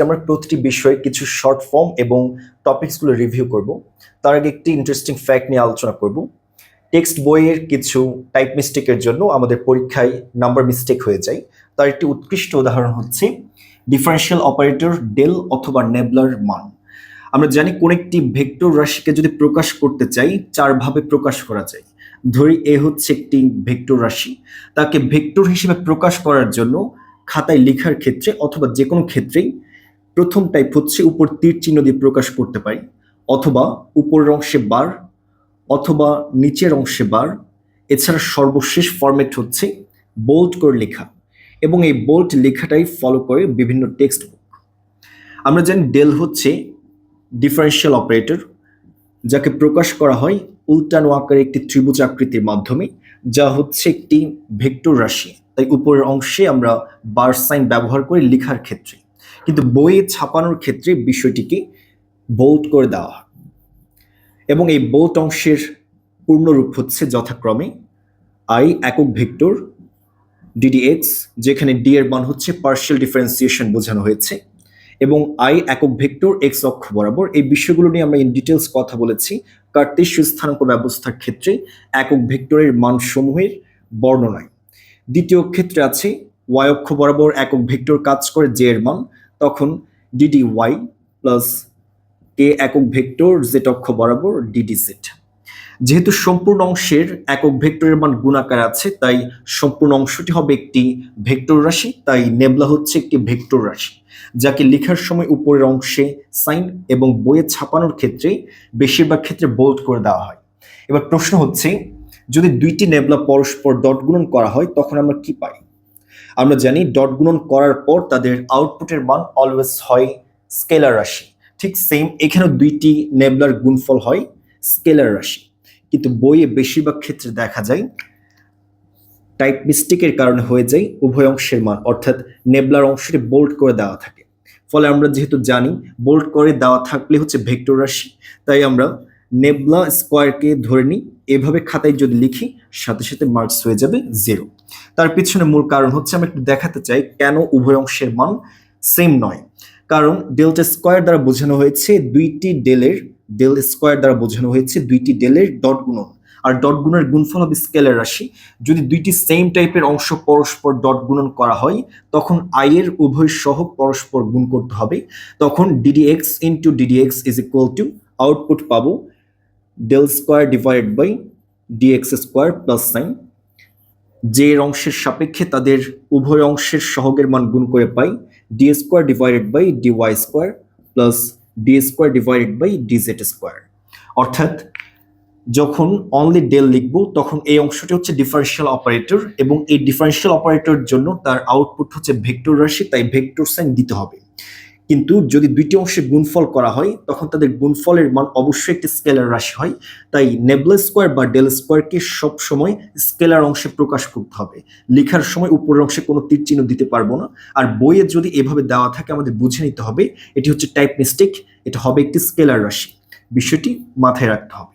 আজকে আমরা প্রতিটি বিষয়ে কিছু শর্ট ফর্ম এবং টপিকসগুলো রিভিউ করব। তার আগে একটি ইন্টারেস্টিং ফ্যাক্ট নিয়ে আলোচনা করব। টেক্সট বইয়ের কিছু টাইপ মিস্টেকের জন্য আমাদের পরীক্ষায় নাম্বার মিস্টেক হয়ে যায়। তার একটি উৎকৃষ্ট উদাহরণ হচ্ছে ডিফারেন্সিয়াল অপারেটর ডেল অথবা নেবলার মান। আমরা জানি কোন একটি ভেক্টর রাশিকে যদি প্রকাশ করতে চাই চারভাবে প্রকাশ করা যায়। ধরি এ হচ্ছে একটি ভেক্টর রাশি। তাকে ভেক্টর হিসেবে প্রকাশ করার জন্য খাতায় লেখার ক্ষেত্রে অথবা যে কোনো ক্ষেত্রেই প্রথম টাইপ হচ্ছে উপর তীর চিহ্ন দিয়ে প্রকাশ করতে পারি অথবা উপরের অংশে বার, অথবা নিচের অংশে বার। এছাড়া সর্বশেষ ফরম্যাট হচ্ছে বোল্ড করে লেখা, এবং এই বোল্ড লেখাটাই ফলো করে বিভিন্ন টেক্সট বুক আমরা জানি ডেল হচ্ছে ডিফারেন্সিয়াল অপারেটর যাকে প্রকাশ করা হয় উল্টানো আকারে একটি ত্রিভুজ আকৃতির মাধ্যমে, যা হচ্ছে একটি ভেক্টর রাশি। তাই উপরের অংশে আমরা বার সাইন ব্যবহার করে লেখার ক্ষেত্রে। কিন্তু বইয়ে ছাপানোর ক্ষেত্রে বিষয়টিকে বোল্ড করে দেওয়া হয়। এবং এই বোল্ট অংশের পূর্ণরূপ হচ্ছে যথাক্রমে আই একক ভেক্টর ডিডিএক্স যেখানে ডি এর মান হচ্ছে পার্শিয়াল ডিফারেন্সিয়েশন বোঝানো হয়েছে, এবং আই একক ভেক্টর এক্স অক্ষ বরাবর এই বিষয়গুলো নিয়ে আমরা ইন ডিটেলস কথা বলেছি। কার্তেশীয় স্থানাঙ্ক ব্যবস্থার ক্ষেত্রে একক ভেক্টরের মানসমূহের বর্ণনায়। দ্বিতীয় ক্ষেত্রে আছে ওয়াই অক্ষ বরাবর একক ভেক্টর কাজ করে জে এর মান তখন ডিডি ওয়াই প্লাস কে একক ভেক্টর জেড অক্ষ বরাবর ডিডি জেড যেহেতু সম্পূর্ণ অংশের একক ভেক্টরের মান গুণাকার আছে, তাই সম্পূর্ণ অংশটি হবে একটি ভেক্টর রাশি, তাই নেবলা হচ্ছে একটি ভেক্টর রাশি, যাকে লেখার সময় উপরের অংশে সাইন এবং বইয়ে ছাপানোর ক্ষেত্রে বেশিরভাগ ক্ষেত্রে বোল্ড করে দেওয়া হয়। এবার প্রশ্ন হচ্ছে, যদি দুইটি নেবলা পরস্পর ডট গুণন করা হয়, তখন আমরা কি পাই? আমরা জানি ডট গুণন করার পর তাদের আউটপুটের মান অলওয়েজ হয় স্কেলার রাশি। ঠিক সেম এখানেও দুইটি নেবলার গুণফল হয় স্কেলার রাশি। কিন্তু বইয়ে বেশিরভাগ ক্ষেত্রে দেখা যায় টাইপ মিস্টেকের কারণে হয়ে যায় উভয় অংশের মান, অর্থাৎ নেবলার অংশটি বোল্ড করে দেওয়া থাকে। ফলে আমরা যেহেতু জানি বোল্ড করে দেওয়া থাকলে হচ্ছে ভেক্টর রাশি, তাই আমরা নেবলা স্কোয়ারকে ধরে নিই এভাবে খাতায় যদি লিখি, সাথে সাথে মার্কস হয়ে যাবে জিরো তার পিছনে মূল কারণ হচ্ছে, আমি একটু দেখাতে চাই কেন উভয় অংশের মান সেম নয়। কারণ ডেলটা স্কোয়ার দ্বারা বোঝানো হয়েছে দুইটি ডেলের ডেল স্কোয়ার দ্বারা বোঝানো হয়েছে দুইটি ডেলের ডট গুণন। আর ডট গুণের গুণফল হবে স্কেলার রাশি। যদি দুইটি সেম টাইপের অংশ পরস্পর ডট গুণন করা হয়, তখন আই এর উভয় সহ পরস্পর গুণ করতে হবে। তখন D D X into D D X is equal to output পাবো del square divided by D X square plus sign যে অংশের সাপেক্ষে তাদের উভয় অংশের সহগের মান গুণ করে পাই D square divided by D Y square plus D square divided by D Z square অর্থাৎ, যখন অনলি ডেল লিখব, তখন এই অংশটি হচ্ছে ডিফারেন্সিয়াল অপারেটর এবং এই ডিফারেন্সিয়াল অপারেটর জন্য তার আউটপুট হচ্ছে ভেক্টর রাশি, তাই ভেক্টর সাইন দিতে হবে। কিন্তু যদি দুইটি অংশে গুণফল করা হয়, তখন তাদের গুণফলের মান অবশ্যই একটি স্কেলার রাশি হয়। তাই নেবলা স্কোয়ার বা ডেল স্কোয়ারকে সবসময় স্কেলার অংশে প্রকাশ করতে হবে। লেখার সময় উপরের অংশে কোনো তীর চিহ্ন দিতে পারব না। আর বইয়ে যদি এভাবে দেওয়া থাকে, আমাদের বুঝে নিতে হবে, এটি হচ্ছে টাইপ মিস্টেক এটা হবে একটি স্কেলার রাশি। বিষয়টি মাথায় রাখতে হবে।